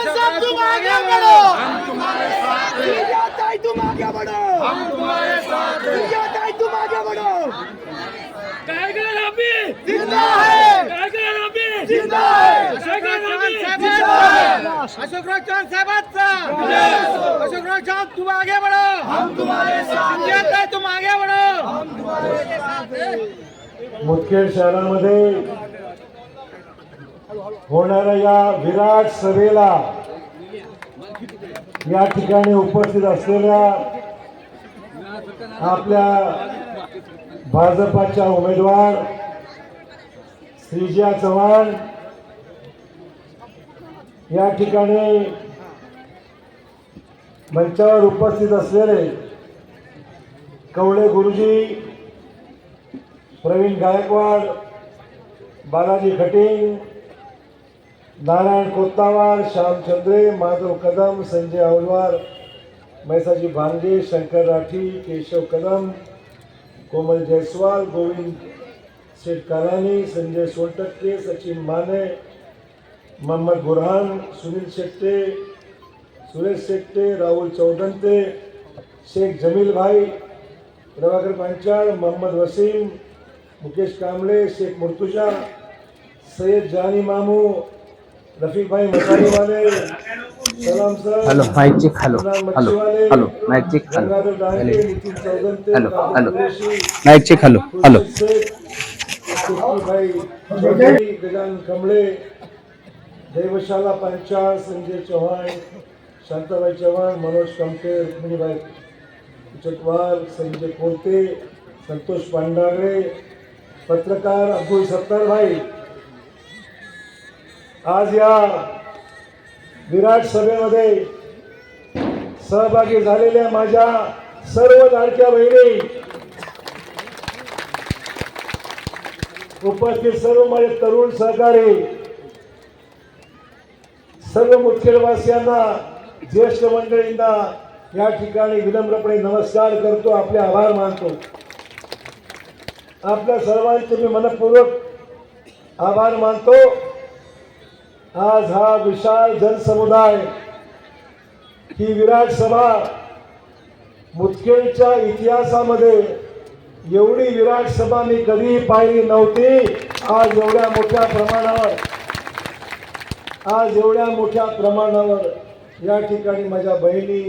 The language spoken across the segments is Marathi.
चौहान साहब तुम आगे बढ़ो ताई तुम आगे बढ़ो ताई तुम आगे बढ़ो टायगर अभी जिंदा है. टायगर अभी जिंदा है. टायगर अभी अशोकराव चव्हाण साहेबांचा अशोकराव चव्हाण तुम आगे बढ़ो हम तुम्हारे साथ ताई तुम आगे बढ़ो मुदखेड शहरामध्ये होणाऱ्या या विराट सभेला या ठिकाणी उपस्थित असलेल्या आपल्या भाजपाच्या उमेदवार श्रीजिया चव्हाण या ठिकाणी मंचावर उपस्थित असलेले कवळे गुरुजी प्रवीण गायकवाड बालाजी खटिंग नारायण कोत्तावार श्याम चंद्रे माधव कदम संजय अवलवार मैसाजी भांगे शंकर राठी केशव कदम कोमल जयस्वाल गोविंद शेठ कालानी संजय सोनटक्के सचिन माने मोहम्मद बुरहान सुनील शेट्टे सुरेश शेट्टे राहुल चौदंते शेख जमील भाई प्रभाकर पांचाळ मोहम्मद वसीम मुकेश कांबळे शेख मुर्तुजा सय्यद जानी मामू रफीक भाई मसालेवाले सलाम sir hello mike check hello hello hello mike check hello hello hello mike check hello hello. Gajanan Kamle Devshala Panchal Sanjay Chavan Shantabai Chavan Manoj Kamte Rukminibai Chatwar Sanjay Kolte Santosh Pandagale पत्रकार अब्दुल सत्तार भाई आज या विराट सभेमध्ये सहभागी झालेल्या माझ्या सर्व लाडक्या बहिणी उपस्थित सर्व माझे तरुण सहकारी सर्व मुदखेडवासियांना ज्येष्ठ मंडळींना या ठिकाणी विनम्रपणे नमस्कार करतो आपले आभार मानतो. आपल्या सर्वांचे मी मनपूर्वक आभार मानतो. आज हा विशाल जनसमुदाय ही विराट सभा मुदखेडच्या इतिहासामध्ये एवढी विराट सभा मी कधीही पाहिली नव्हती. आज एवढ्या मोठ्या प्रमाणावर आज एवढ्या मोठ्या प्रमाणावर या ठिकाणी माझ्या बहिणी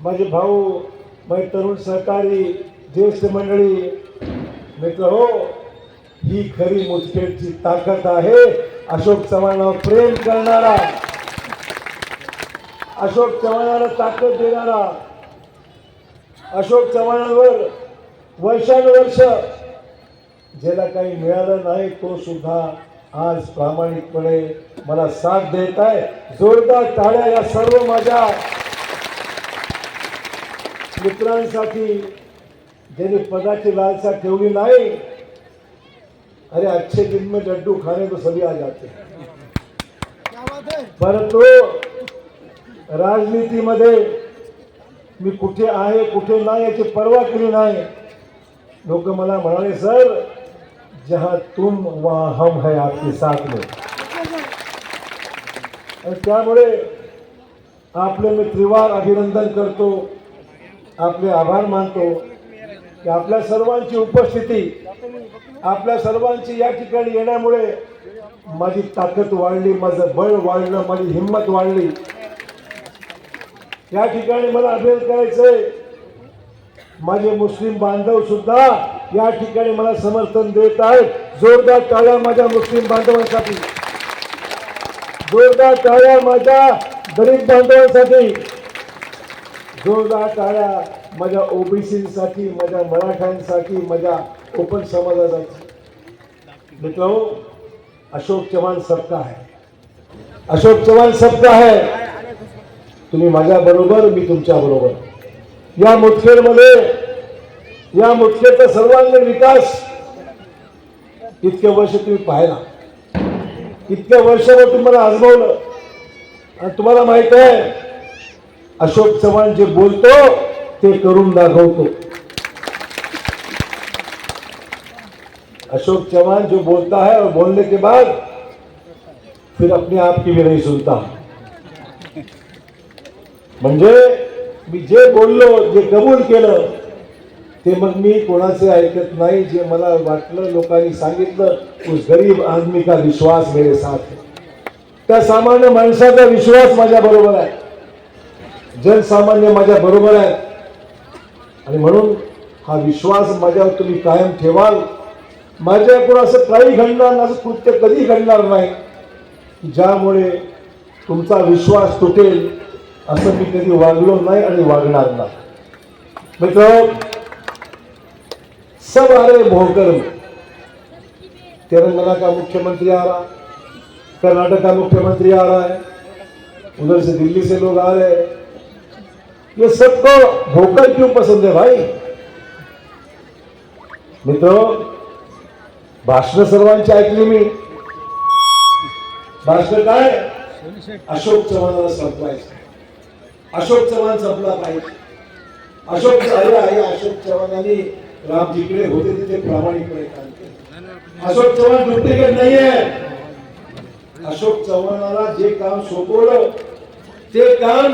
माझे भाऊ माझे तरुण सहकारी ज्येष्ठ मंडळी मित्र हो ही खरी मुदखेडची ताकद आहे. अशोक चव्हाणावर प्रेम करणारा अशोक चव्हाणाला ताकद देणारा अशोक चव्हाणांवर वर्षानुवर्ष ज्याला काही मिळालं नाही तो सुद्धा आज प्रामाणिकपणे मला साथ देत आहे. जोरदार टाळ्या या सर्व माझ्या मित्रांसाठी ज्यांनी पदाची लालसा ठेवली नाही अरे अच्छे दिन में लड्डू खाने तो सभी आ जाते हैं। परंतु राजनीतीमध्ये मी कुठे आहे कुठे नाही याची पर्वा केली नाही. लोक मला म्हणाले सर जहां तुम वहां हम है आपके साथ में. त्यामुळे आपले मी त्रिवार अभिनंदन करतो आपले आभार मानतो. की आपल्या सर्वांची उपस्थिती आपल्या सर्वांची या ठिकाणी येण्यामुळे माझी ताकद वाढली माझं बळ वाढलं माझी हिंमत वाढली. या ठिकाणी मला अभिनंदन करायचंय. माझे मुस्लिम बांधव सुद्धा या ठिकाणी मला समर्थन देत आहेत. जोरदार टाळ्या माझ्या मुस्लिम बांधवांसाठी. जोरदार टाळ्या माझ्या गरीब बांधवांसाठी. जोरदार टाळ्या माझ्या ओबीसीसाठी माझ्या मराठ्यांसाठी माझ्या ओपन समाजासाठी. मित्रो अशोक चव्हाण सबका आहे. अशोक चव्हाण सबका आहे. तुम्ही माझ्या बरोबर मी तुमच्या बरोबर. या मुदखेडमध्ये या मुदखेडचा सर्वांगीण विकास इतके वर्ष तुम्ही पाहिला. इतक्या वर्षावर तुम्हाला आजमावलं आणि तुम्हाला माहीत आहे अशोक चव्हाण जे बोलतो ते करून दाखवतो. अशोक चौहान जो बोलता है और बोलने के बाद फिर अपने आप की भी नहीं सुनता। म्हणजे मी जे बोललो जे कबूल केलं ते मग मी कोणाचे ऐकत नाही जे मला वाटलं लोकांनी सांगितलं उस गरीब आदमी का विश्वास मेरे साथ है। त्या सामान्य माणसाचा विश्वास माझ्या बरोबर आहे। जनसामान्य माझ्या बरोबर आहे। आणि म्हणून हा विश्वास माझ्यावर तुम्ही कायम ठेवाल. माझ्याकडून असं काही घडणार नाही असं कृत्य कधी घडणार नाही. की ज्यामुळे तुमचा विश्वास तुटेल असं मी कधी वागलो नाही आणि वागणार नाही. मित्र सब आ रहे भोकर. में तेलंगाना का मुख्यमंत्री आ रहा? कर्नाटक का मुख्यमंत्री आ रहा है? उधर से दिल्ली से लोग आ रहे हैं। ये सबको धोखा क्यों पसंद है भाई? मित्र भाषण सर्वांची ऐकली मी. भाषण काय? अशोक चव्हाणाला संपवायचं. अशोक चव्हाण संपला पाहिजे. अशोक आहे आहे अशोक चव्हाणांनी राम जिकडे होते तिथे प्रामाणिकपणे काम केले. अशोक चव्हाण डुप्लिकेट नाहीये. अशोक चव्हाणाला जे काम सोपवलं ते काम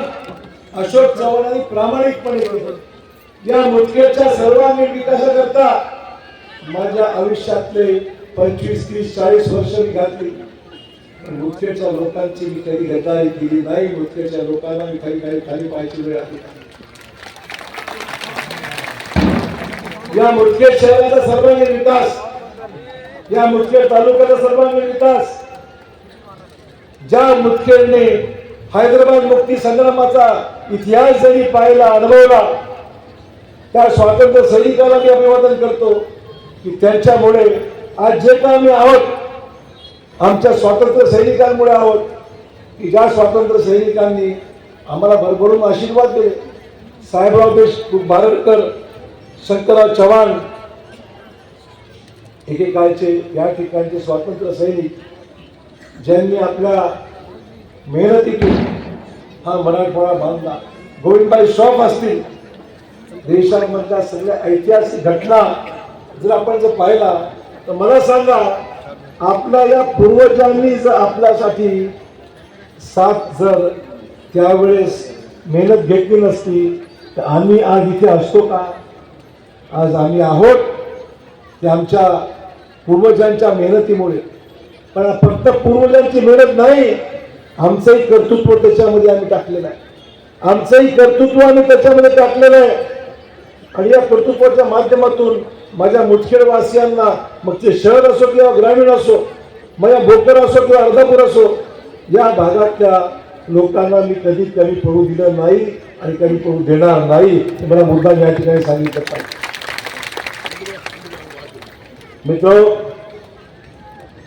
अशोक चव्हाणांनी प्रामाणिकपणे केलं या मुदखेडच्या सर्वांगीण विकासाकरता माझ्या आयुष्यातले पंचवीस तीस चाळीस वर्ष मी घातली. मुदखेडच्या लोकांची मी कधी गद्दारी केली नाही. मुदखेडच्या लोकांना मी काही काही खाली पाहायची वेळ आली या मुदखेड शहराचा सर्वांगीण विकास या मुदखेड तालुक्याचा सर्वांगीण विकास ज्या मुदखेडने हैदराबाद मुक्ती संग्रामाचा इतिहास जरी पाहिला अनुभवला त्या स्वातंत्र्य सैनिकाला मी अभिवादन करतो की त्यांच्यामुळे आज जे का आम्ही आहोत आमच्या स्वातंत्र्य सैनिकांमुळे आहोत की ज्या स्वातंत्र्य सैनिकांनी आम्हाला भरभरून आशीर्वाद दिले. साहेबराव देशमुख बारडकर शंकरराव चव्हाण एकेकाळचे या ठिकाणचे स्वातंत्र्य सैनिक ज्यांनी आपल्या मेहनतीतून हा मराठवाडा बांधला. गोविंदबाई शॉप असतील. देशामधल्या सगळ्या ऐतिहासिक घटना जर आपण जर पाहिला तर मला सांगा आपल्या या पूर्वजांनी जर आपल्यासाठी साथ जर त्यावेळेस मेहनत घेतली नसती तर आम्ही आज इथे असतो का? आज आम्ही आहोत ते आमच्या पूर्वजांच्या मेहनतीमुळे. पण फक्त पूर्वजांची मेहनत नाही आमचंही कर्तृत्व त्याच्यामध्ये आम्ही टाकलेलं आहे. आमचंही कर्तृत्व आम्ही त्याच्यामध्ये टाकलेलं आहे. आणि या कर्तृत्वाच्या माध्यमातून माझ्या मुदखेडवासियांना मग ते शहर असो किंवा ग्रामीण असो माझ्या भोकर असो किंवा अर्धापूर असो या भागातल्या लोकांना मी कधी कमी पडू दिलं नाही आणि कमी पडू देणार नाही हे मला मुद्दा या ठिकाणी सांगितलं पाहिजे. मित्र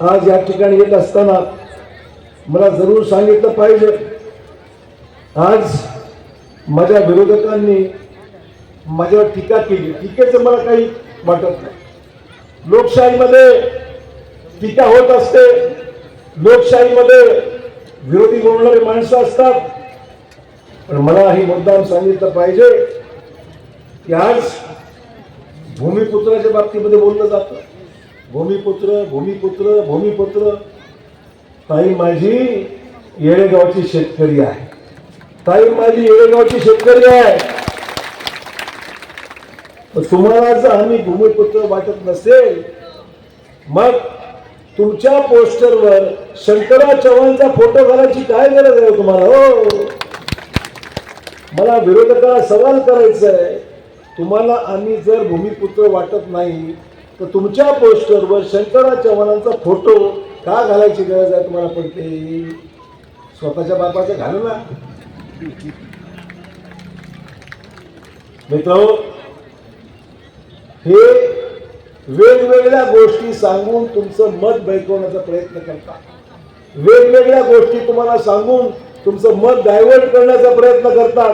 आज या ठिकाणी येत असताना मला जरूर सांगितलं पाहिजे. आज माझ्या विरोधकांनी माझ्यावर टीका केली. टीकेचं मला काही वाटत नाही. लोकशाहीमध्ये टीका होत असते. लोकशाहीमध्ये विरोधी बोलणारी माणसं असतात. पण मला ही मुद्दाम सांगितलं पाहिजे की आज भूमिपुत्राच्या बाबतीमध्ये बोललं जातं. भूमिपुत्र भूमिपुत्र भूमिपुत्र. ताई माझी येळेगावची शेतकरी आहे. ताई माझी येळेगावची शेतकरी आहे. तुम्हाला जर आम्ही भूमिपुत्र वाटत नसेल मग तुमच्या पोस्टरवर शंकरराव चव्हाणचा फोटो घालायची काय गरज आहे हो तुम्हाला हो? मला विरोधकाला सवाल करायचा आहे तुम्हाला आम्ही जर भूमिपुत्र वाटत नाही तर तुमच्या पोस्टरवर शंकरराव चव्हाणांचा फोटो का घालायची गरज आहे तुम्हाला पडते? स्वतःच्या बापाचं घालू ना. मित्र हे वेगवेगळ्या गोष्टी सांगून तुमचं मत बैकवण्याचा प्रयत्न करतात. वेगवेगळ्या गोष्टी तुम्हाला सांगून तुमचं मत डायव्हर्ट करण्याचा प्रयत्न करतात.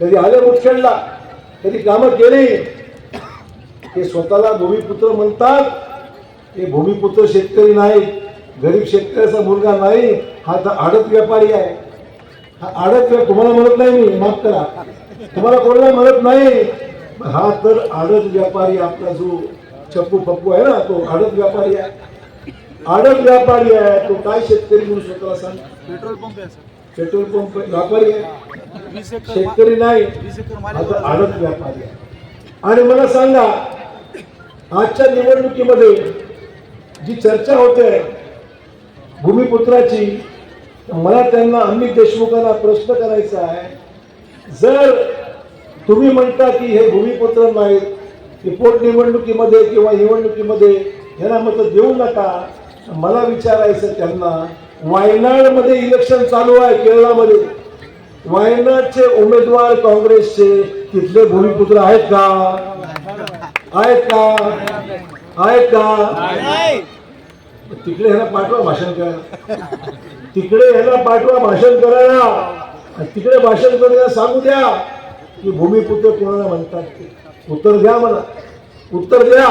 कधी आले मुदखेडला कधी कामं केली. ते स्वतःला भूमिपुत्र म्हणतात. ते भूमिपुत्र शेतकरी नाहीत गरीब शेतकऱ्याचा मुलगा नाही हा तर आडत व्यापारी आहे. हा आडत तुम्हाला म्हणत नाही मी माफ करा. तुम्हाला कोणाला म्हणत नाही. हा तर आडत व्यापारी आपला जो चप्पू पप्पू आहे ना तो आडत व्यापारी आहे. आडत व्यापारी आहे तो काय शेतकरी म्हणून स्वतःला सांग. पेट्रोल पंप आहे पेट्रोल पंप व्यापारी आहे. शेतकरी नाही आता आडत व्यापारी आहे. आणि मला सांगा आजच्या निवडणुकीमध्ये जी चर्चा होते भूमिपुत्राची मला त्यांना अमित देशमुखांना प्रश्न करायचा आहे. जर तुम्ही म्हणता की हे भूमिपुत्र नाहीत की पोटनिवडणुकीमध्ये किंवा निवडणुकीमध्ये ह्यांना मत देऊ नका मला विचारायचं त्यांना वायनाडमध्ये इलेक्शन चालू आहे केरळामध्ये. वायनाडचे उमेदवार काँग्रेसचे तिथले भूमिपुत्र आहेत का? आहेत का? आहेत का? तिकडे ह्याला पाठवा भाषण करायला तिकडे ह्याला पाठवा भाषण करायला तिकडे भाषण करायला सांगू द्या की भूमिपुत्र कोणाला म्हणतात उत्तर द्या मला. उत्तर द्या.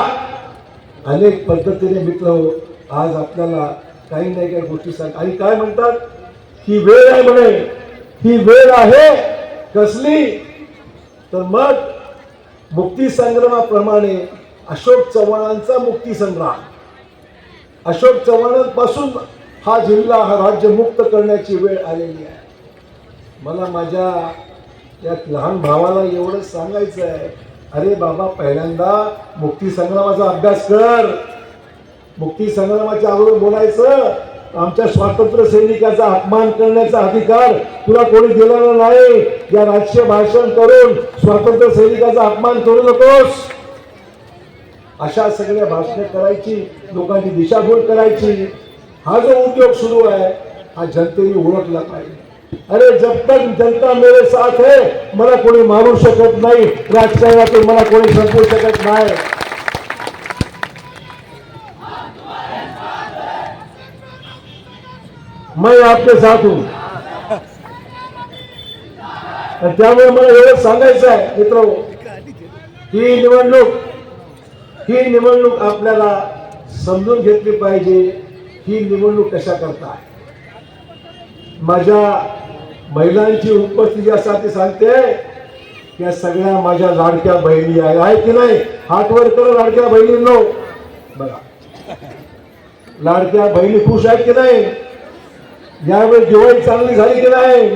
अनेक पद्धतीने मित्र हो, आज आपल्याला काही नाही काही गोष्टी सांग आणि काय म्हणतात? ही वेळ आहे म्हणे. ही वेळ आहे. कसली? तर मग मुक्ती संग्रामाप्रमाणे अशोक चव्हाणांचा मुक्ती संग्राम अशोक चव्हाणांपासून हा जिल्हा हा राज्य मुक्त करण्याची वेळ आलेली आहे. मला माझ्या या लहान भावाला एवढं सांगायचं आहे अरे बाबा पहिल्यांदा मुक्ती संग्रामाचा अभ्यास कर. मुक्ती संग्रामाच्या अगोदर बोलायचं आमच्या स्वातंत्र्य सैनिकाचा अपमान करण्याचा अधिकार तुला कोणी दिलेला नाही. या राजकीय भाषण करून स्वातंत्र्य सैनिकाचा अपमान करू नकोस. अशा सगळ्या भाषणे करायची लोकांची दिशाभूल करायची. हा जो उद्योग सुरू आहे हा जनतेने ओळखला पाहिजे. अरे जब तक जनता मेरे साथ है मला कोणी मारू शकत नाही. राजकारणातून मला कोणी संपवू शकत नाही. मैं आपके साथ हूं. त्यामुळे मला एवढं सांगायचं आहे मित्र ही निवडणूक ही निवडणूक आपल्याला समजून घेतली पाहिजे ही निवडणूक कशा करता? माझ्या महिलांची उपस्थिती यासाठी सांगते त्या सगळ्या माझ्या लाडक्या बहिणी आहे की नाही? हातवर करा लाडक्या बहिणींनो. बघा. लाडक्या बहिणी खुश आहेत की नाही? यावेळी दिवाळी चांगली झाली की नाही?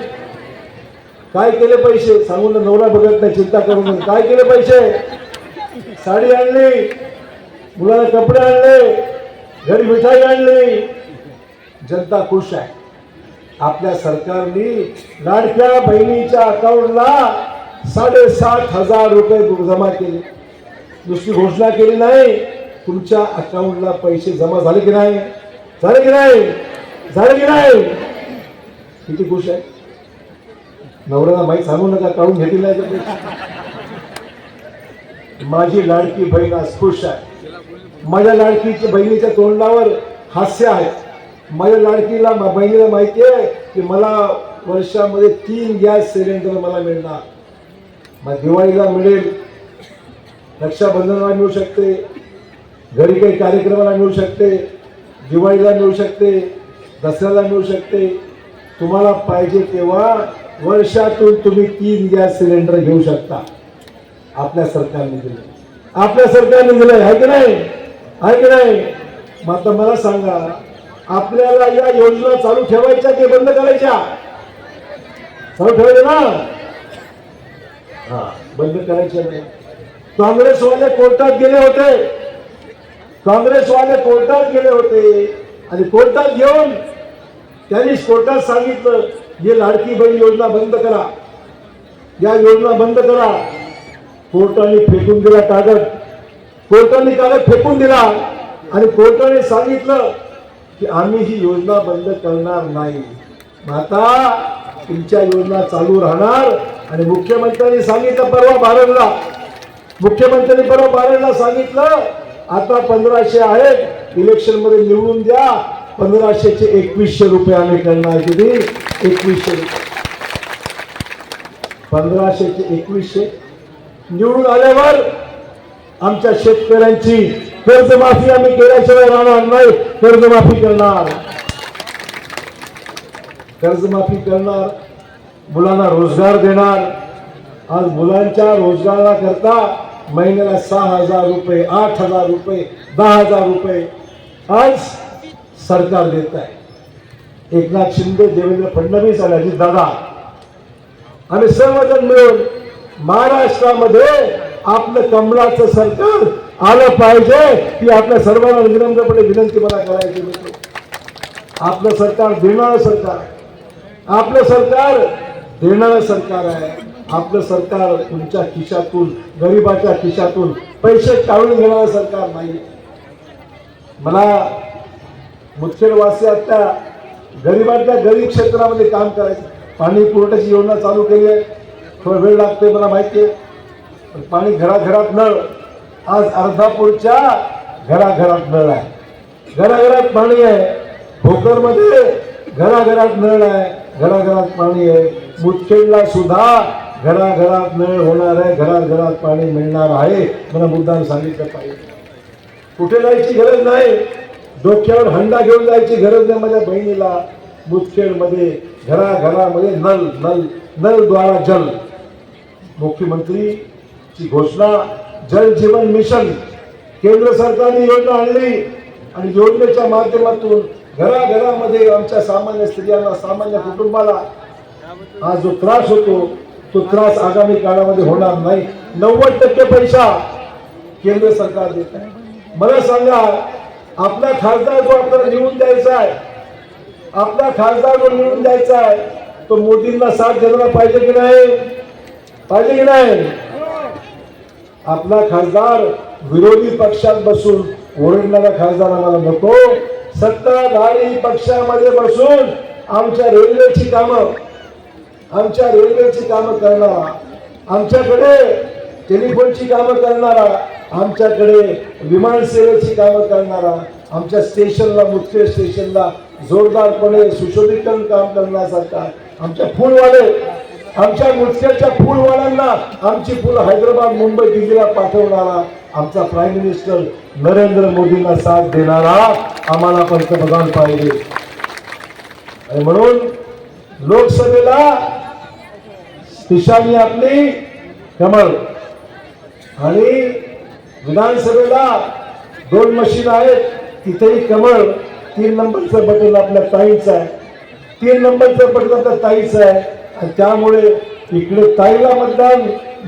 काय केले पैसे? सांगून नवरा बघत नाही चिंता करू नये काय केले पैसे? साडी आणली मुलाला कपडे आणले घरी मिठाई आणली. जनता खुश आहे. आपल्या सरकारने लाडक्या बहिणीच्या अकाउंटला साडेसात हजार रुपये जमा केले. नुसती घोषणा केली नाही तुमच्या अकाउंटला पैसे जमा झाले की नाही? झाले की नाही? झाले की नाही? किती खुश आहे. नवऱ्याला माहीत सांगू नका काढून घेतील नाही तर पैसे. माझी लाडकी बहीण आज खुश आहे. माझ्या लाडकीच्या बहिणीच्या तोंडावर हास्य आहे. माझ्या लाडकीला बहिणीला माहिती आहे की मला वर्षामध्ये तीन गॅस सिलेंडर मला मिळणार. मग दिवाळीला मिळेल रक्षाबंधनाला मिळू शकते घरी काही कार्यक्रमाला मिळू शकते दिवाळीला मिळू शकते दसऱ्याला मिळू शकते. तुम्हाला पाहिजे तेव्हा वर्षातून तुम्ही तीन गॅस सिलेंडर घेऊ शकता. आपल्या सरकारने दिलं. आपल्या सरकारने दिलं आहे की नाही? आहे की नाही? मग आता मला सांगा आपल्याला या योजना चालू ठेवायच्या की बंद करायच्या? चालू ठेवायच्या ना? हा बंद करायच्या नाही काँग्रेसवाले कोर्टात गेले होते. काँग्रेसवाले कोर्टात गेले होते. आणि कोर्टात घेऊन त्यांनी कोर्टात सांगितलं ही लाडकी बहीण योजना बंद करा. या योजना बंद करा. कोर्टाने फेकून दिला कागद. कोर्टाने कागद फेकून दिला. आणि कोर्टाने सांगितलं की आम्ही ही योजना बंद करणार नाही. आता तुमच्या योजना चालू राहणार. आणि मुख्यमंत्र्यांनी सांगितलं परवा बारडला मुख्यमंत्र्यांनी परवा बारडला सांगितलं आता पंधराशे आहेत इलेक्शनमध्ये निवडून द्या. पंधराशेचे एकवीसशे रुपये आम्ही करणार किती? एकवीसशे रुपये. पंधराशेचे एकवीसशे? निवडून आल्यावर आमच्या शेतकऱ्यांची कर्जमाफी आम्ही केल्याशिवाय राहणार नाही. कर्जमाफी करणार. कर्जमाफी करणार मुलांना रोजगार देणार. आज मुलांच्या रोजगारा करता महिन्याला सहा हजार रुपये आठ हजार रुपये दहा हजार रुपये आज सरकार देत आहे. एकनाथ शिंदे देवेंद्र फडणवीस आणि अजित दादा आम्ही सर्वजण मिळून महाराष्ट्रामध्ये आपलं कमलाचं सरकार आलं पाहिजे ही आपल्या सर्वांना विनम्रपणे विनंती मला करायची आपलं सरकार देणारं सरकार आपलं सरकार देणारं सरकार आहे. आपलं सरकार तुमच्या खिशातून गरिबाच्या खिशातून पैसे काढून घेणारं सरकार नाही. मला मुदखेडवासियातल्या गरिबांच्या गरीब क्षेत्रामध्ये काम करायचं. पाणी पुरवठ्याची योजना चालू केली आहे. थोडा वेळ लागतोय मला माहिती आहे पण पाणी घराघरात नळ. आज अर्धापूरच्या घराघरात नळ आहे. घराघरात पाणी आहे. भोकरमध्ये घराघरात नळ आहे. घराघरात पाणी आहे. मुदखेडला सुद्धा घराघरात नळ होणार आहे. घरात घरात पाणी मिळणार आहे. मला मुद्दाम सांगितलं पाहिजे. कुठे जायची गरज नाही. डोक्यावर हंडा घेऊन जायची गरज नाही माझ्या बहिणीला. मुदखेडमध्ये घराघरामध्ये नल नल नल द्वारा जल. मुख्यमंत्रीची घोषणा जल जीवन मिशन केंद्र सरकारने योजना आणली आणि योजनेच्या माध्यमातून घराघरामध्ये आमच्या सामान्य स्त्रियांना सामान्य कुटुंबाला हा जो त्रास होतो तो त्रास आगामी काळामध्ये होणार नाही. नव्वद टक्के पैसा केंद्र सरकार देत आहे. मला सांगा आपला खासदार जो आपल्याला निवडून द्यायचा आहे आपला खासदार जो निवडून द्यायचा आहे तो मोदींना साथ देणारा पाहिजे की नाही? पाहिजे की नाही? आपला खासदार विरोधी पक्षात बसून ओरडणारा खासदार आम्हाला नको. सत्ताधारी पक्षामध्ये बसून आमच्या रेल्वेची कामं आमच्या रेल्वेची कामं करणारा आमच्याकडे टेलिफोनची कामं करणारा आमच्याकडे विमान सेवेची कामं करणारा आमच्या स्टेशनला मुख्य स्टेशनला जोरदारपणे सुशोभीकरण काम करण्यासारखा आमच्या फुलवाले आमच्या मुख्याच्या फुलवाड्यांना आमची फुलं हैदराबाद मुंबई दिल्लीला पाठवणारा आमचा प्राईम मिनिस्टर नरेंद्र मोदींना साथ देणारा आम्हाला पंतप्रधान पाहिजे. आणि म्हणून लोकसभेला निशाणी आपली कमळ आणि विधानसभेला दोन मशीन आहेत तिथेही कमळ तीन नंबरचं बटन आपल्या ताईचं आहे. तीन नंबरचं बटन आपल्या ताईचं आहे. त्यामुळे इकडे ताईला मतदान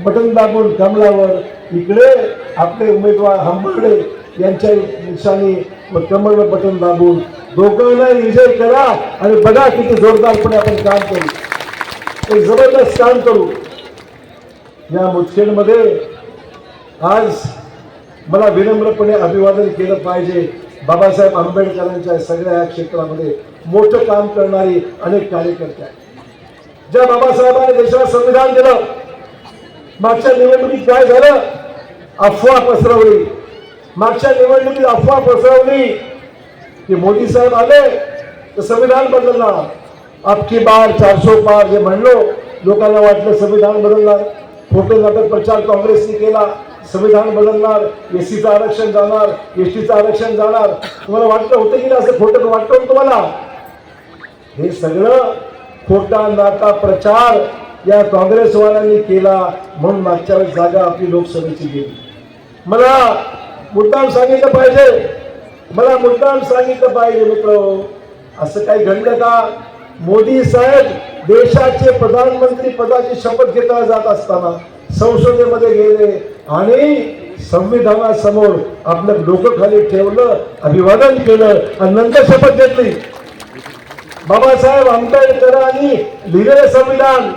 बटन दाबून कमलावर इकडे आपले उमेदवार हंबर्डे यांच्या निशाणी व कमळवर बटन दाबून दोघांना विजय करा आणि बघा किती जोरदारपणे आपण काम करू. एक जबरदस्त काम करू. या मुदखेडमध्ये आज मला विनम्रपणे अभिवादन केलं पाहिजे. बाबासाहेब आंबेडकरांच्या सगळ्या या क्षेत्रामध्ये मोठं काम करणारी अनेक कार्यकर्ते आहेत. ज्या बाबासाहेबांनी देशाला संविधान दिलं मागच्या निवडणुकीत काय झालं? अफवा पसरवली. मागच्या निवडणुकीत अफवा पसरवली. की मोदी साहेब आले तर संविधान बदलणार. अबकी बार चारसो पार जे म्हणलो लोकांना वाटलं संविधान बदलणार. फोटो नाटक प्रचार काँग्रेसने केला संविधान बदलणार. एससीचं आरक्षण जाणार एस टीचं आरक्षण जाणार. तुम्हाला वाटलं होतं की असं खोटं वाटतं तुम्हाला? हे सगळं खोटा नाटा प्रचार या काँग्रेसवाल्यांनी केला म्हणून मागच्या वेळेस जागा आपली लोकसभेची गेली. मला मुद्दाम सांगितलं पाहिजे. मला मुद्दाम सांगितलं पाहिजे मित्र. असं काही घडलं का? मोदी साहेब देशाचे प्रधानमंत्री पदाची शपथ घेतला जात असताना संसदेमध्ये गेले आणि संविधानासमोर आपलं लोक खाली ठेवलं अभिवादन केलं आणि नंतर शपथ घेतली. बाबासाहेब आंबेडकरांनी लिहिलेलं संविधान.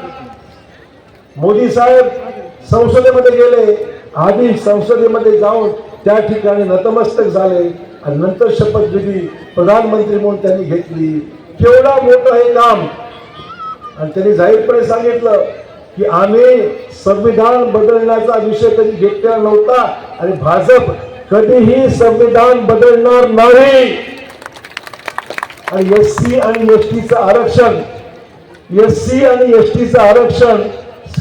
मोदी साहेब संसदेमध्ये गेले आधी संसदेमध्ये जाऊन त्या ठिकाणी नतमस्तक झाले आणि नंतर शपथ दिली प्रधानमंत्री म्हणून त्यांनी घेतली. केवढा मोठं हे काम. आणि त्यांनी जाहीरपणे सांगितलं की आम्ही संविधान बदलण्याचा विषय कधी घेतलेला नव्हता आणि भाजप कधीही संविधान बदलणार नाही. आणि एस सी आणि एस टीचं आरक्षण. एस सी आणि एस टीचं आरक्षण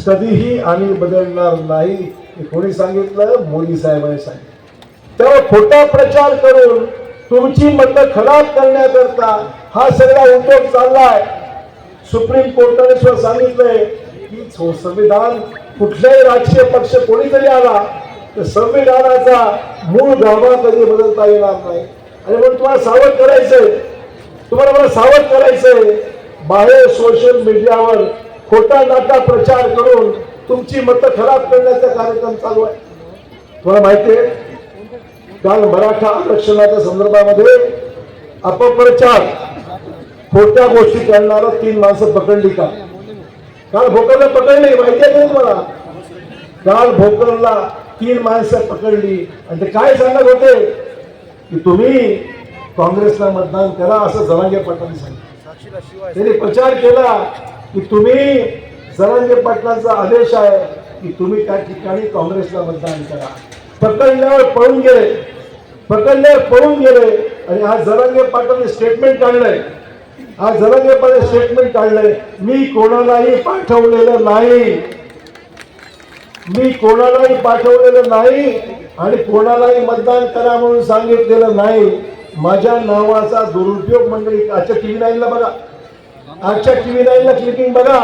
कधीही आम्ही बदलणार नाही हे कोणी सांगितलं? मोदी साहेबांनी सांगितलं. तेव्हा खोटा प्रचार करून तुमची मतं खराब करण्याकरता हा सगळा उद्योग चाललाय. सुप्रीम कोर्टाने सुद्धा सांगितलंय की संविधान कुठल्याही राजकीय पक्ष कोणीतरी आला तर संविधानाचा मूळ गाभा कधी बदलता येणार नाही. आणि म्हणून तुम्हाला सावध करायचंय तुम्हाला मला सावध करायचंय. बाहेर सोशल मीडियावर खोटा नाटा प्रचार करून तुमची मतं खराब करण्याचा कार्यक्रम चालू आहे. तुम्हाला माहिती आहे काल मराठा आरक्षणाच्या संदर्भामध्ये अपप्रचार खोट्या गोष्टी करणारा तीन माणसं पकडली का? काल भोकरला पकडली माहिती आहे नाही तुम्हाला? काल भोकरला तीन माणसं पकडली. आणि ते काय सांगत होते? की तुम्ही काँग्रेसला मतदान करा असं जरांगे पाटलांनी सांगितलं. त्यांनी प्रचार केला की तुम्ही जरांगे पाटलांचा आदेश आहे की तुम्ही त्या ठिकाणी काँग्रेसला मतदान करा. पकडल्यावर पळून गेले. पकडल्यावर पळून गेले. आणि आज जरांगे पाटलांनी स्टेटमेंट काढलंय. आज जरांगे पाटील स्टेटमेंट काढलंय. मी कोणालाही पाठवलेलं नाही. मी कोणालाही पाठवलेलं नाही आणि कोणालाही मतदान करा म्हणून सांगितलेलं नाही. माझ्या नावाचा दुरुपयोग मंडळी आजच्या टीव्ही नाईनला बघा. आजच्या टीव्ही नाईनला क्लिकिंग बघा.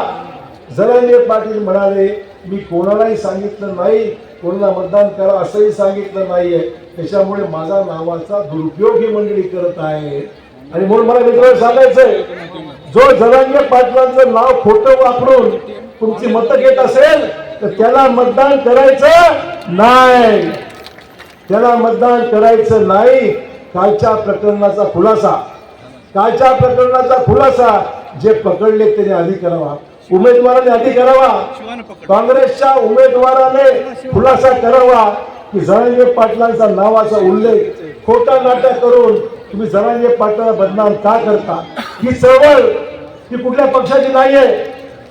जरांगे पाटील म्हणाले मी कोणालाही सांगितलं नाही. कोणाला मतदान करा असंही सांगितलं नाहीये. त्याच्यामुळे माझा नावाचा दुरुपयोग ही मंडळी करत आहे. आणि म्हणून मला मित्रांनो सांगायचंय जो जरांगे पाटलांचं नाव खोटं वापरून तुमची मतं घेत असेल तर त्याला मतदान करायचं नाही. त्याला मतदान करायचं नाही. कालच्या प्रकरणाचा खुलासा कालच्या प्रकरणाचा खुलासा जे पकडले त्याने आधी करावा. उमेदवाराने आधी करावा. काँग्रेसच्या उमेदवाराने खुलासा करावा. की जरांगे पाटलांचा नावाचा उल्लेख खोटा नाटक करून तुम्ही जरांगे पाटलाला बदनाम का करता? ही चळवळ ही कुठल्या पक्षाची नाहीये.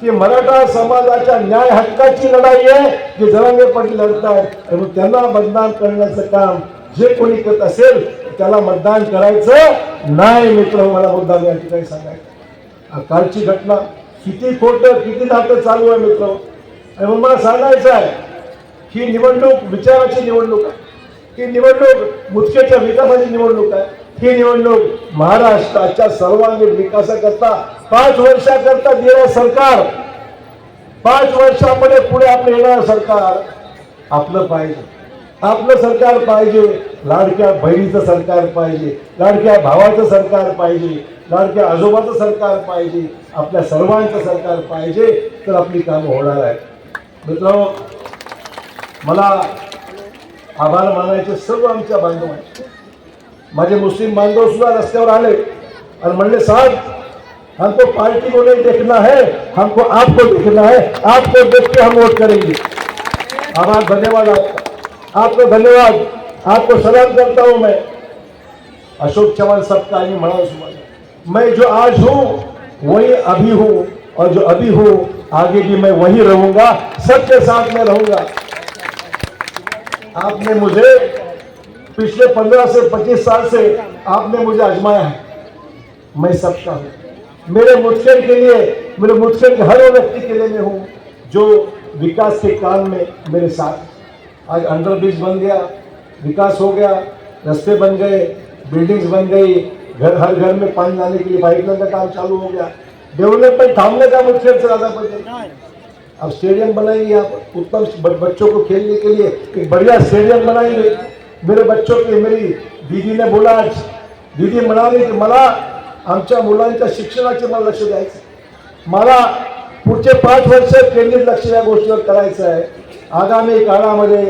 ती मराठा समाजाच्या न्याय हक्काची लढाई आहे. जी जरांगे पाटील लढत आणि त्यांना बदनाम करण्याचं काम जे कोणी करत असेल त्याला मतदान करायचं नाही मित्र मला मुद्दा या ठिकाणी सांगायचं कालची घटना किती खोट किती नाटक चालू आहे मित्र? आणि मग मला सांगायचं आहे ही निवडणूक विचाराची निवडणूक आहे. ही निवडणूक मुख्यच्या विकासाची निवडणूक आहे. ही निवडणूक महाराष्ट्राच्या सर्वांगीण विकासाकरता पाच वर्षाकरता दिलेलं सरकार. पाच वर्षामध्ये पुढे आपलं येणार सरकार आपलं पाहिजे. आपलं सरकार पाहिजे लाडक्या बहिणीचं सरकार पाहिजे लाडक्या भावाचं सरकार पाहिजे लाडक्या आजोबाचं सरकार पाहिजे आपल्या सर्वांचं सरकार पाहिजे तर आपली कामं होणार आहेत. मित्र मला आभार मानायचे सर्व आमच्या बांधव आहेत माझे मुस्लिम बांधव सुद्धा रस्त्यावर आले आणि म्हणले साहेब हमको पार्टी को नहीं देखना है हमको आपको देखना है आपको देख के हम वोट करेंगे. आभार धन्यवाद आप आपको धन्यवाद। आपको सलाम करता हूँ मैं। अशोक चौहान सबका ही मना मैं जो आज हूँ, वही अभी हूँ और जो अभी हूँ, आगे भी मैं वही रहूँगा, सबके साथ में रहूँगा। आपने मुझे पिछले पंद्रह से पच्चीस साल से आपने मुझे आजमाया है। मैं सबका हूँ। मेरे मुत्सर के लिए, मेरे मुत्सर के हर व्यक्ति के लिए मैं हूँ, जो विकास के काम में मेरे साथ आज अंडर ब्रिज बन गया, विकास हो गया, रास्ते बन गए, बिल्डिंग्स बन गई, घर, हर घर में पानी लाने के लिए पाइपलाइन का काम चालू हो गया। डेवलपमेंट थामने का मुख्य से ज़्यादा पड़ेगा अब स्टेडियम बनाएँगे पर उत्तम बच्चों को खेलने के लिए एक बढ़िया स्टेडियम बनाएँगे मेरे बच्चों के, मेरी दीदी ने बोला आज, दीदी म्हणाली की मला आमच्या मुलांच्या शिक्षणाचे मला लक्ष द्यायचं मला पुढचे पाच वर्ष केंद्रित लक्ष या गोष्टीवर करायचं आहे. आगामी काळामध्ये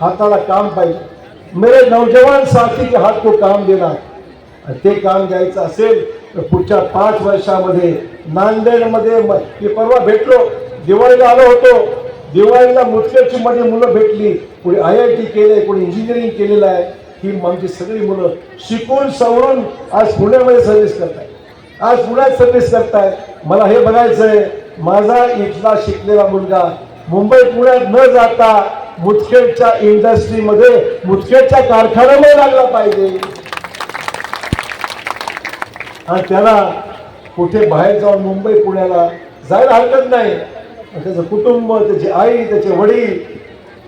हाताला काम पाहिजे. मेरे नौजवान साथी के हात को काम देणार. ते काम द्यायचं असेल तर पुढच्या पाच वर्षामध्ये नांदेडमध्ये मी परवा भेटलो. दिवाळीला आलो होतो. दिवाळीला मुदखेडची मध्ये मुलं भेटली. कोणी आय आय टी केलंय कोणी इंजिनिअरिंग केलेलं आहे. ही आमची सगळी मुलं शिकून सवरून आज पुण्यामध्ये सर्व्हिस करतायत. आज पुण्यात सर्व्हिस करतायत. मला हे बघायचंय माझा इथला शिकलेला मुलगा मुंबई पुण्यात न जाता मुदखेडच्या इंडस्ट्रीमध्ये मुदखेडच्या कारखान्यामध्ये लागला पाहिजे. आणि त्याला कुठे बाहेर जाऊन मुंबई पुण्याला जायला हरकत नाही. त्याचं कुटुंब त्याची आई त्याचे वडील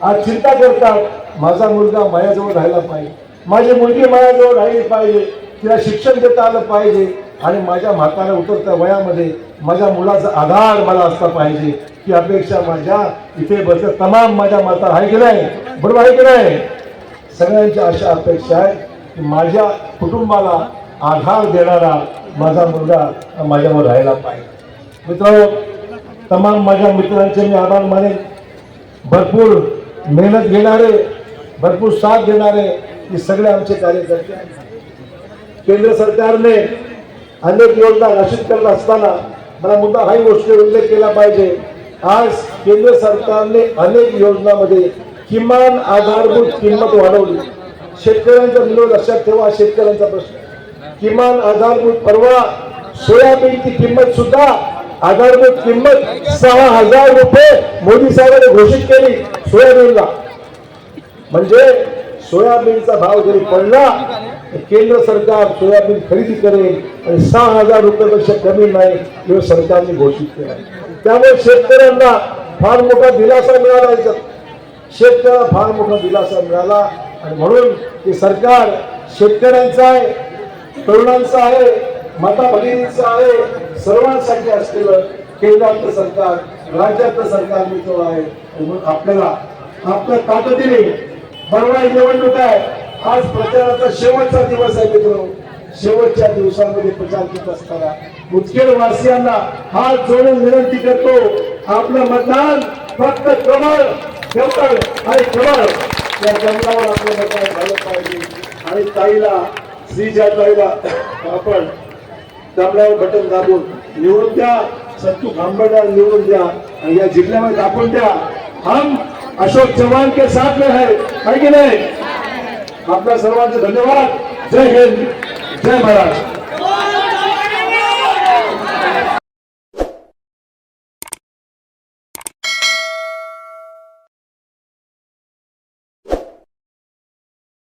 आज चिंता करतात. माझा मुलगा माझ्याजवळ राहायला पाहिजे. माझी मुलगी माझ्याजवळ राहिली पाहिजे. तिला शिक्षण देता आलं पाहिजे. आणि माझ्या म्हाताऱ्या उतरत्या वयामध्ये माझ्या मुलाचा आधार मला असला पाहिजे. ही अपेक्षा माझ्या इथे बस तमाम माझ्या माता आहे की नाही? बरोबर आहे की नाही? सगळ्यांची अशा अपेक्षा आहे की माझ्या कुटुंबाला आधार देणारा माझा मुलगा माझ्यावर राहायला पाहिजे. मित्र तमाम माझ्या मित्रांचे मी आभार माने भरपूर मेहनत घेणारे भरपूर साथ देणारे हे सगळे आमचे कार्यकर्ते आहेत. केंद्र सरकारने अनेक योजना घोषित करत असताना मला मुद्दा हाही गोष्टी उल्लेख केला पाहिजे. आज केंद्र सरकारने अनेक योजनामध्ये किमान आधारभूत किंमत वाढवली. शेतकऱ्यांचा विरोध लक्षात ठेवा शेतकऱ्यांचा प्रश्न. किमान आधारभूत परवा सोयाबीनची किंमत सुद्धा आधारभूत किंमत सहा हजार रुपये मोदी साहेबांनी घोषित केली सोयाबीनला. म्हणजे सोयाबीनचा भाव जरी पडला तर केंद्र सरकार सोयाबीन खरेदी करेल आणि सहा हजार रुपयापेक्षा कमी नाही हे सरकारने घोषित केलं. त्यामुळे शेतकऱ्यांना फार मोठा दिलासा मिळाला याच्यात. शेतकऱ्याला फार मोठा दिलासा मिळाला. आणि म्हणून हे सरकार शेतकऱ्यांचं आहे तरुणांचं आहे माता भगिनींचं आहे सर्वांसाठी असलेलं केंद्रातलं सरकार राज्यातलं सरकार मित्र आहे. म्हणून आपल्याला आपल्या ताकदीने बरोबर निवडणूक आहे. आज प्रचाराचा शेवटचा दिवस आहे मित्र शेवटच्या दिवसांमध्ये प्रचार करत असताना मुदखेड वासियांना हात जोडून विनंती करतो आपलं मतदान फक्त कमळ कमळ आणि कमळ या कमळावर आपलं मतदान झालं पाहिजे. आणि ताईला श्रीजा ताईला आपण कमळावर बटन दाबून निवडून द्या सत्तू खांबडला निवडून द्या. आणि या जिल्ह्यामध्ये दाखवून द्या. हम अशोक चव्हाण के साथ में है की नाही? आपल्या सर्वांचे धन्यवाद. जय हिंद. Câmara.